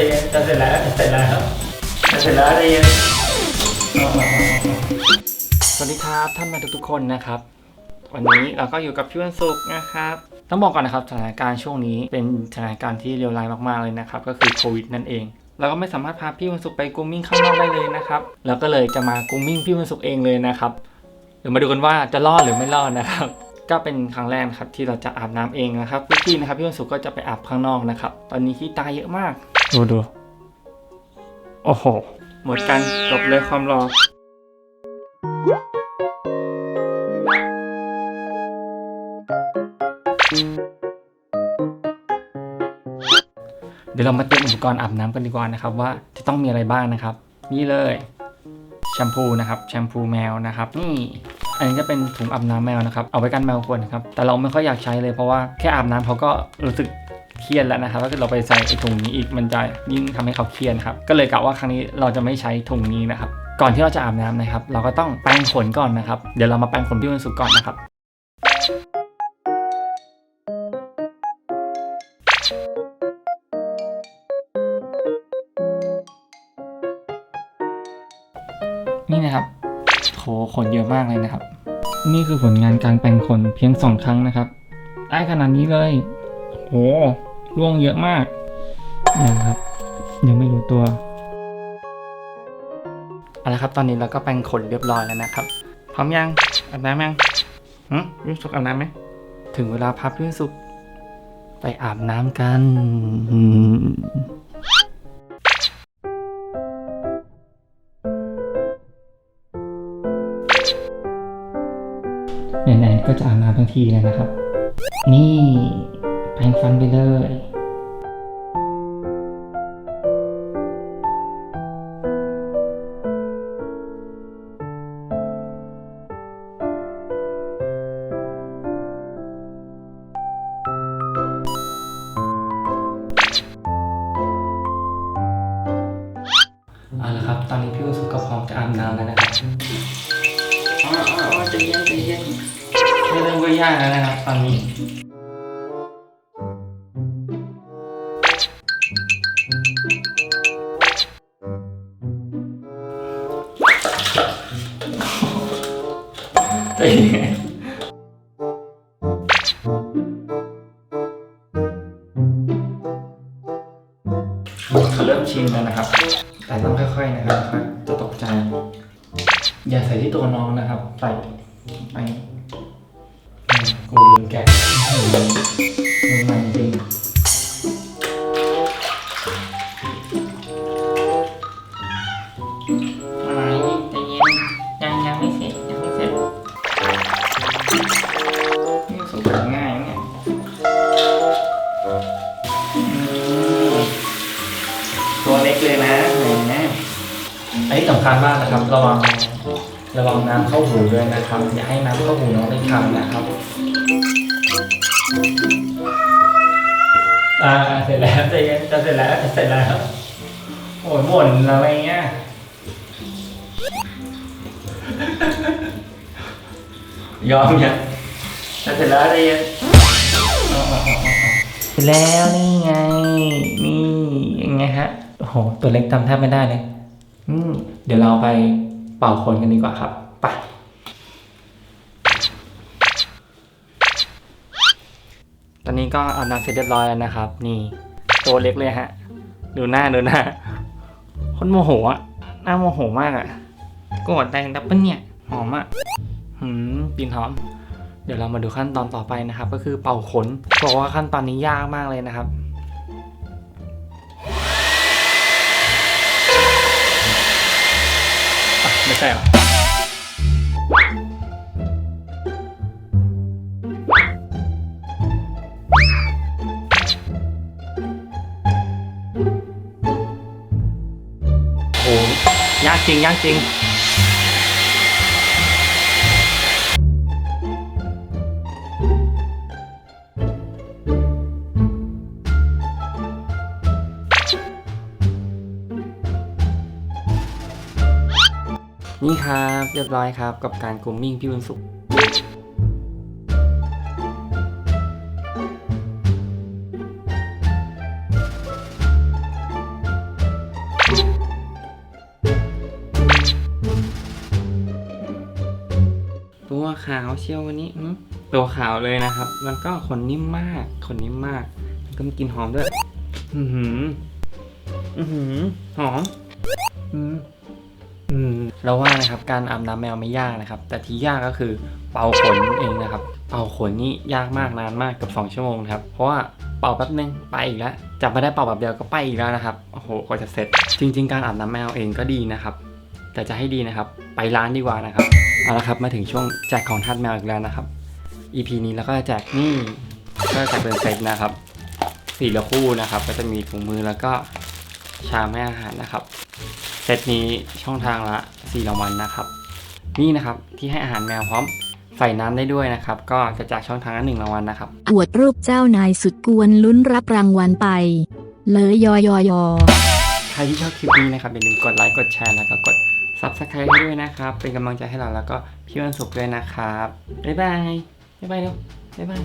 เย็นจะเสร็จแล้วจะเสร็จแล้วจะเสร็จแล้วใจเย็นสวัสดีครับท่านมาทุกๆคนนะครับ วันนี้เราก็อยู่กับพี่วันศุกนะครับต้องบอกก่อนนะครับสถานการณ์ช่วงนี้เป็นสถานการณ์ที่เลวร้ายมากๆเลยนะครับก็คือโควิดนั่นเองเราก็ไม่สามารถพาพี่วันศุกไปกรูมมิ่งข้างนอกได้เลยนะครับเราก็เลยจะมากรูมมิ่งพี่วันศุกเองเลยนะครับเดี๋ยวมาดูกันว่าจะรอดหรือไม่รอดนะครับ ก็เป็นครั้งแรกครับที่เราจะอาบน้ำเองนะครับพี่นะครับพี่วันศุกก็จะไปอาบข้างนอกนะครับ ตอนนี้ขี้ตายเยอะมาก ดูดู โอ้โห หมดกันจบเลยความรอเดี๋ยวเรามาเตรียมอุปกรณ์อาบน้ำกันดีกว่านะครับว่าจะต้องมีอะไรบ้างนะครับ นี่เลยแชมพูนะครับแชมพูแมวนะครับ นี่อันนี้จะเป็นถุงอาบน้ำแมวนะครับเอาไว้กันแมวควรนะครับแต่เราไม่ค่อยอยากใช้เลยเพราะว่าแค่อาบน้ำเขาก็รู้สึก เครียดแล้วนะครับถ้าเกิดเราไปใส่ไอ้ถุงนี้อีกมันจะยิ่งทำให้เขาเครียดครับก็เลยกะว่าครั้งนี้เราจะไม่ใช้ถุงนี้นะครับก่อนที่เราจะอาบน้ำนะครับ เราก็ต้องแปรงขนก่อนนะครับ เดี๋ยวเรามาแปรงขนพี่วันศุกก่อนนะครับนี่นะครับโหขนเยอะมากเลยนะครับ นี่คือผลงานการแปรงขนเพียงสองครั้งนะครับ ได้ขนาดนี้เลย โห ร่วงเยอะมากนะครับ ยังไม่รู้ตัวเอาละครับตอนนี้เราก็แปรงขนเรียบร้อยแล้วนะครับ พร้อมยังอาบน้ำยังหืมยุ่งสุกอาบน้ำไหมถึงเวลาพับยุ่งสุกไปอาบน้ำกันไหนๆก็จะอาบน้ำทั้งทีเลยนะครับ นี่ แปรงฟันไปเลยเอาละครับ ตอนนี้พี่วสุก็พร้อมจะอาบน้ำแล้วนะครับอ๋ออ๋ออ๋อใจเย็นใจเย็นไม่เริ่มก็ยากแล้วนะครับ ตอนนี้ ชินแล้วนะครับ แต่ต้องค่อยๆนะครับจะตกใจ อย่าใส่ที่ตัวน้องนะครับ ใส่ไปกูลืมแกะมันมันจริง ตัวเล็กเลยนะแหมอันนี้สำคัญมากนะครับ ระวังระวังน้ำเข้าหูด้วยนะครับ อย่าให้น้ำเข้าหูน้องไปทำนะครับอ่าเสร็จแล้วใจเย็นจะเสร็จแล้วเสร็จแล้วโอ้ยบ่นอะไรเงี้ยยอมยังจะเสร็จแล้วใจเย็นเอาเอาเอาเอาเอาเสร็จแล้วนี่ไงนี่ยังไงฮะ โอ้โห ตัวเล็กทำแทบไม่ได้เลยอืมเดี๋ยวเราไปเป่าขนกันดีกว่าครับไปตอนนี้ก็อาบน้ำเสร็จเรียบร้อยแล้วนะครับ นี่ตัวเล็กเลยฮะ ดูหน้าดูหน้าคนโมโหอะหน้าโมโหมากอะโกรธแดงดับเบิลเนี่ยหอมอะหืมกลิ่นหอม เดี๋ยวเรามาดูขั้นตอนต่อไปนะครับ ก็คือเป่าขนบอกว่าขั้นตอนนี้ยากมากเลยนะครับ ใช่หรอโหยากจริงยากจริง นี่ครับเรียบร้อยครับกับการกรูมมิ่งพี่บุญสุขตัวขาวเชียววันนี้ตัวขาวเลยนะครับ แล้วก็ขนนิ่มมากขนนิ่มมากแล้วก็มีกลิ่นหอมด้วย อือหือ อือหือ หอม อืม เราว่านะครับการอาบน้ำแมวไม่ยากนะครับ แต่ที่ยากก็คือเป่าขนเองนะครับ เป่าขนนี่ยากมากนานมากกับ 2 ชั่วโมงครับ เพราะว่าเป่าแป๊บนึงไปอีกแล้วจับม่ได้เป่าแบบเดียวก็ไปอีกแล้วนะครับโอ้โหกว่าจะเสร็จ จริง ๆ การอาบน้ำแมวเองก็ดีนะครับ แต่จะให้ดีนะครับ ไปร้านดีกว่านะครับเอาละครับมาถึงช่วงแจกของทาสแมวอีกแล้วนะครับ EP นี้เราก็จะแจกนี่ก็แจกเป็นเซตนะครับสี่ละคู่นะครับ ก็จะมีถุงมือแล้วก็ชามให้อาหารนะครับเซตนี้ช่องทางละ 4รางวัลนะครับ นี่นะครับที่ให้อาหารแมวพร้อมใส่น้ำได้ด้วยนะครับ ก็จะจากช่องทางละหนึ่งรางวัลนะครับ อวดรูปเจ้านายสุดกวนลุ้นรับรางวัลไป เลยยอยอยอใครที่ชอบคลิปนี้นะครับอย่าลืมกดไลค์กดแชร์แล้วก็กด Subscribe ให้ด้วยนะครับ เป็นกำลังใจให้เราแล้วก็พี่วันศุกร์ด้วยนะครับบ๊ายบายบ๊ายบายเร็วบ๊ายบาย